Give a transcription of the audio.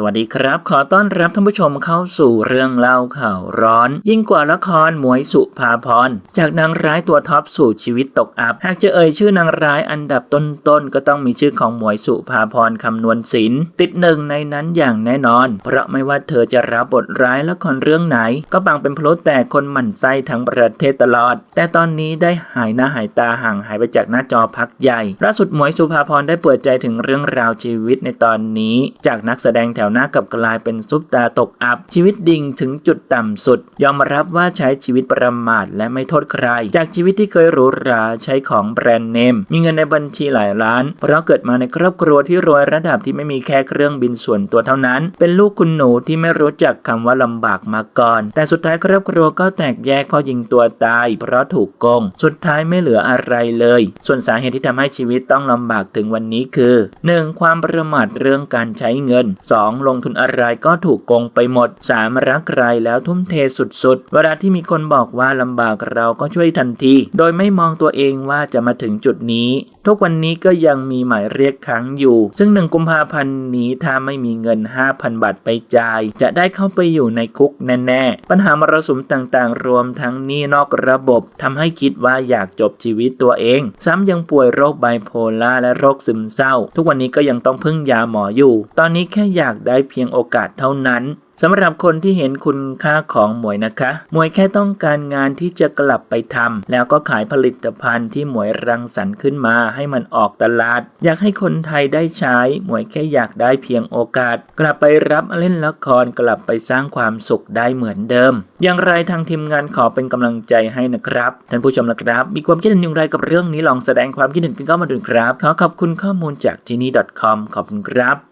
สวัสดีครับ ขอต้อนรับท่านผู้ชมเข้าสู่เรื่องเล่าข่าวร้อน ยิ่งกว่าละครหมวยสุภาพรจากนางร้ายตัวท็อปสู่ชีวิตตกอับ หากจะเอ่ยชื่อนางร้ายอันดับต้นๆก็ต้องมีชื่อของหมวยสุภาพรคำนวณศิลป์ติดหนึ่งในนั้นอย่างแน่นอน เพราะไม่ว่าเธอจะรับบทร้ายละครเรื่องไหน ก็ปังเป็นพลุแต่คนหมั่นไส้ทั้งประเทศตลอด แต่ตอนนี้ได้หายหน้าหายตาห่างหายไปจากหน้าจอพักใหญ่ล่าสุดหมวยสุภาพรได้เปิดใจถึงเรื่องราวชีวิตในตอนนี้ จากนักแสดงแถวหน้ากลับกลายเป็นซุปตาตกอับ ชีวิตดิ่งถึงจุดต่ำสุด ยอมรับว่าใช้ชีวิตประมาทและไม่โทษใคร จากชีวิตที่เคยหรูหราใช้ของแบรนด์เนม มีเงินในบัญชีหลายล้าน เพราะเกิดมาในครอบครัวที่รวยระดับที่ไม่มีแค่เครื่องบินส่วนตัวเท่านั้น เป็นลูกคุณหนูที่ไม่รู้จักคำว่าลำบากมาก่อน แต่สุดท้ายครอบครัวก็แตกแยกเพราะยิงตัวตาย เพราะถูกโกง สุดท้ายไม่เหลืออะไรเลย ส่วนสาเหตุที่ทำให้ชีวิตต้องลำบากถึงวันนี้คือ 1. ความประมาทเรื่องการใช้เงิน 2. ลงทุนอะไรก็ถูกโกงไปหมด 3. รักใครแล้วทุ่มเทสุดๆ เวลาที่มีคนบอกว่าลำบากเราก็ช่วยทันที โดยไม่มองตัวเองว่าจะมาถึงจุดนี้ ทุกวันนี้ก็ยังมีหมายเรียกค้างอยู่ ซึ่งหนึ่งกุมภาพันธ์นี้ถ้าไม่มีเงิน 5,000 บาทไปจ่าย จะได้เข้าไปอยู่ในคุกแน่ๆ ปัญหามรสุมต่างๆ รวมทั้งนี้นอกระบบทำให้คิดว่าอยากจบชีวิตตัวเอง ซ้ำยังป่วยโรคไบโพล่าและโรคซึมเศร้า ทุกวันนี้ก็ยังต้องพึ่งยาหมออยู่ ตอนนี้แค่อยากได้เพียงโอกาสเท่านั้นสำหรับคนที่เห็นคุณค่าของหมวยนะคะ หมวยแค่ต้องการงานที่จะกลับไปทำแล้วก็ขายผลิตภัณฑ์ที่หมวยรังสรรค์ขึ้นมาให้มันออกตลาด อยากให้คนไทยได้ใช้ หมวยแค่อยากได้เพียงโอกาส กลับไปรับเล่นละครกลับไปสร้างความสุขได้เหมือนเดิม อย่างไรทางทีมงานขอเป็นกำลังใจให้นะครับท่านผู้ชมนะครับ มีความคิดเห็นอย่างไรกับเรื่องนี้ลองแสดงความคิดเห็นกันเข้ามาดูครับขอขอบคุณข้อมูลจากที่นี่ .com ขอบคุณครับ